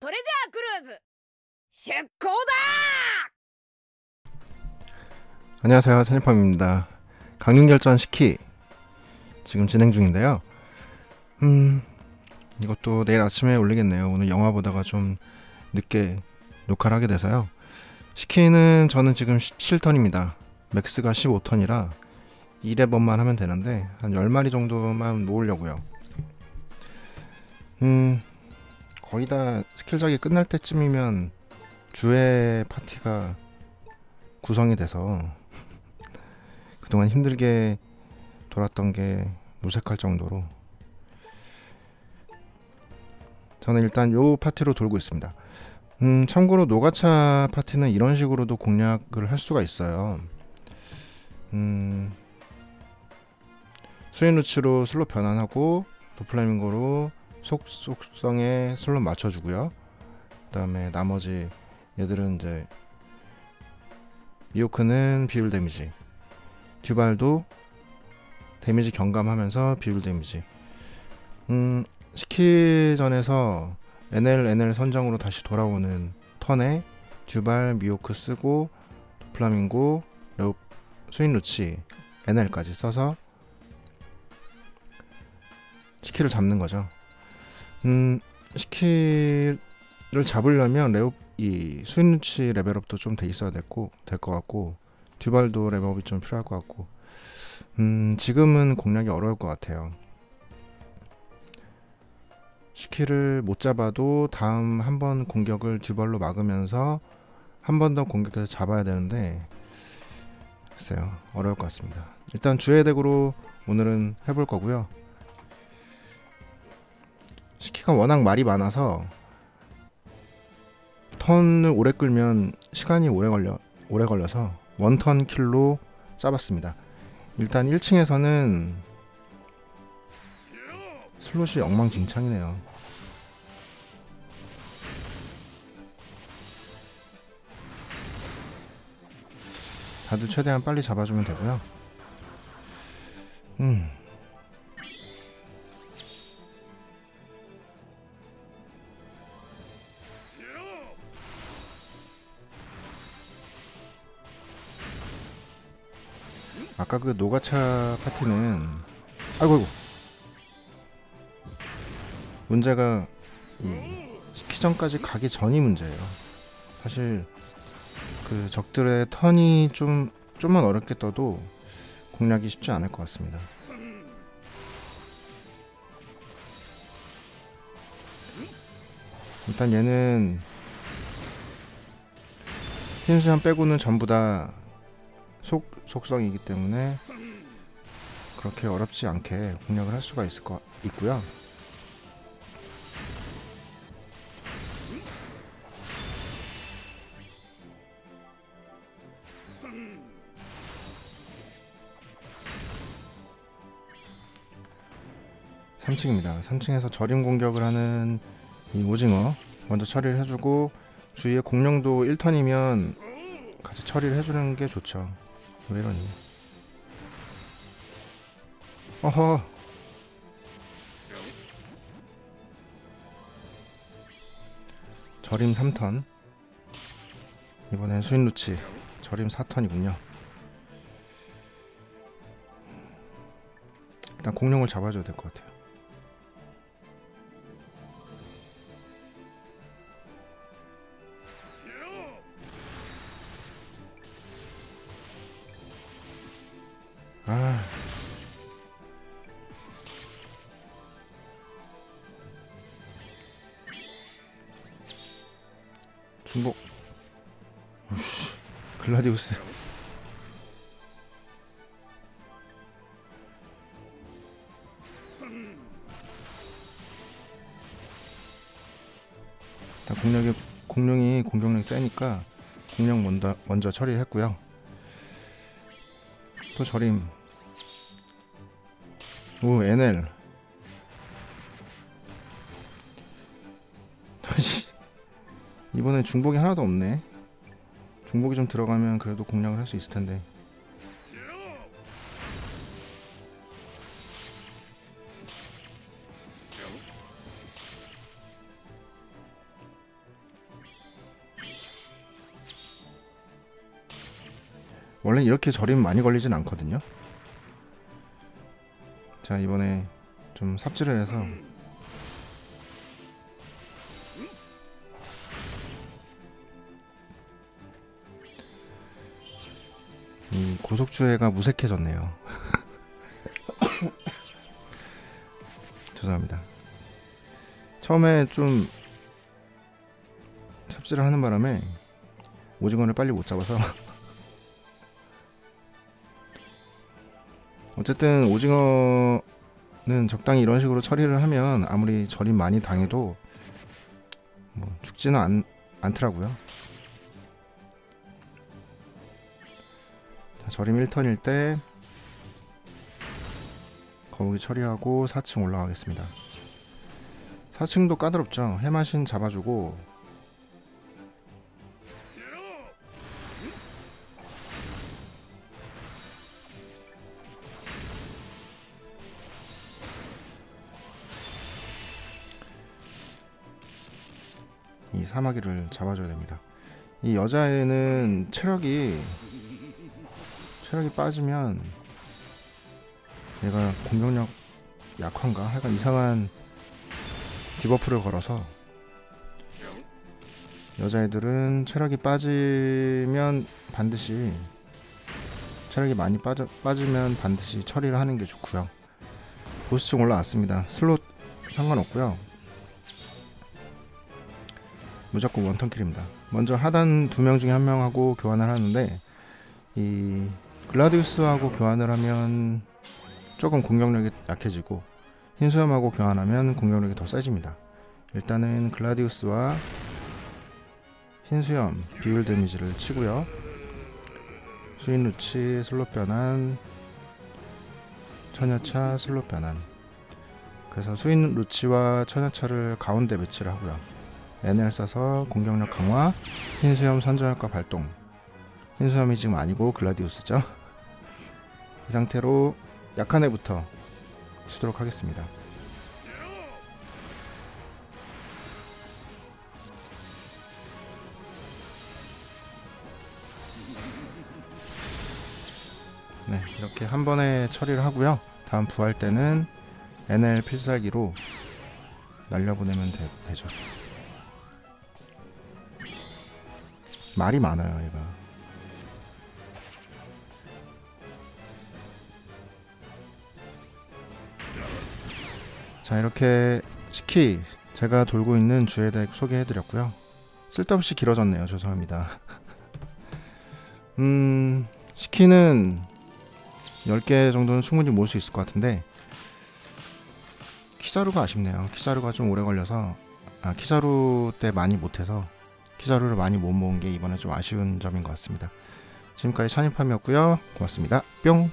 トレジャークルーズ出航だ 안녕하세요. 찬이팜입니다. 강릉결전 시키 지금 진행 중인데요. 음 이것도 내일 아침에 올리겠네요. 오늘 영화 보다가 좀 늦게 녹화를 하게 돼서요. 시키는 저는 지금 17턴입니다. 맥스가 15턴이라 1회번만 하면 되는데 한 10마리 정도만 모으려고요. 음 거의 다 스킬작이 끝날 때쯤이면 주회 파티가 구성이 돼서 그동안 힘들게 돌았던 게 무색할 정도로 저는 일단 요 파티로 돌고 있습니다. 음, 참고로 노가차 파티는 이런 식으로도 공략을 할 수가 있어요. 음, 수인루치로 슬로 변환하고 도플라밍고로 속, 속성에 슬로 맞춰주고요. 그 다음에 나머지 얘들은 이제 미오크는 비율 데미지 듀발도 데미지 경감하면서 비율 데미지 음 스킬전에서 NL NL 선정으로 다시 돌아오는 턴에 듀발 미오크 쓰고 플라밍고 레오 스윈 루치 NL까지 써서 스킬을 잡는 거죠 음 스킬을 잡으려면 레오 이 스윈루치 레벨업도 좀 돼 있어야 됐고 될 것 같고 듀발도 레벨업이 좀 필요할 것 같고. 음 지금은 공략이 어려울 것 같아요. 스킬을 못 잡아도 다음 한 번 공격을 듀발로 막으면서 한 번 더 공격해서 잡아야 되는데 글쎄요 어려울 것 같습니다. 일단 주의 덱으로 오늘은 해볼 거고요 스키가 워낙 말이 많아서 턴을 오래 끌면 시간이 오래 걸려 오래 걸려서 원턴 킬로 짜봤습니다. 일단 1층에서는 슬롯이 엉망진창이네요. 다들 최대한 빨리 잡아주면 되고요. 음. 아까 그 노가차 파티는 아이고 아이고 문제가 이 스키전까지 가기 전이 문제예요. 사실 그 적들의 턴이 좀 좀만 어렵게 떠도 공략이 쉽지 않을 것 같습니다. 일단 얘는 흰수염 빼고는 전부 다 속, 속성이기 때문에 그렇게 어렵지 않게 공략을 할 수가 있을 거 있고요. (3층입니다) (3층에서) 저림 공격을 하는 이 오징어 먼저 처리를 해주고 주위에 공룡도 1턴이면 같이 처리를 해주는 게 좋죠 왜 이러니? 어허. 저림 3턴. 이번엔 수인 루치. 저림 4턴이군요. 일단 공룡을 잡아줘야 될 것 같아요 중복. 우씨, 글라디우스. 다 공략이 공룡이 공격력이 세니까 공룡 먼저 먼저 처리를 했고요. 또 저림 오 NL 이번에 중복이 하나도 없네. 중복이 좀 들어가면 그래도 공략을 할 수 있을 텐데. 원래 이렇게 저림 많이 걸리진 않거든요. 자 이번에 좀 삽질을 해서 이 고속주해가 무색해졌네요. 죄송합니다. 처음에 좀 삽질을 하는 바람에 오징어를 빨리 못 잡아서 어쨌든 오징어는 적당히 이런 식으로 처리를 하면 아무리 절임 많이 당해도 뭐 죽지는 않, 않더라고요. 자, 절임 1턴일 때 거북이 처리하고 4층 올라가겠습니다. 4층도 까다롭죠. 해마신 잡아주고 이 사마귀를 잡아줘야 됩니다. 이 여자애는 체력이 체력이 빠지면 얘가 공격력 약한가? 하여간 이상한 디버프를 걸어서 여자애들은 체력이 빠지면 반드시 체력이 많이 빠져, 빠지면 반드시 처리를 하는 게 좋고요. 보스층 올라왔습니다. 슬롯 상관없고요. 무조건 원턴킬입니다. 먼저 하단 두 명 중에 한 명하고 교환을 하는데 이 글라디우스하고 교환을 하면 조금 공격력이 약해지고 흰수염하고 교환하면 공격력이 더 세집니다. 일단은 글라디우스와 흰수염 비율 데미지를 치고요. 수인 루치 슬롯 변환 처녀차 슬롯 변환 그래서 수인 루치와 처녀차를 가운데 배치를 하고요. N을 써서 공격력 강화 흰수염 선전효과 발동 흰수염이 지금 아니고 글라디우스죠. 이 상태로 약한 애부터 치도록 하겠습니다. 네, 이렇게 한 번에 처리를 하고요. 다음 부활 때는 NL 필살기로 날려보내면 되, 되죠. 말이 많아요, 얘가. 자 이렇게 시키 제가 돌고 있는 주에 덱 소개해드렸고요. 쓸데없이 길어졌네요. 죄송합니다. 음 시키는 10개 정도는 충분히 모을 수 있을 것 같은데 키자루가 아쉽네요. 키자루가 좀 오래 걸려서 아 키자루 때 많이 못해서 키자루를 많이 못 모은 게 이번에 좀 아쉬운 점인 것 같습니다. 지금까지 찬입함이었고요. 고맙습니다. 뿅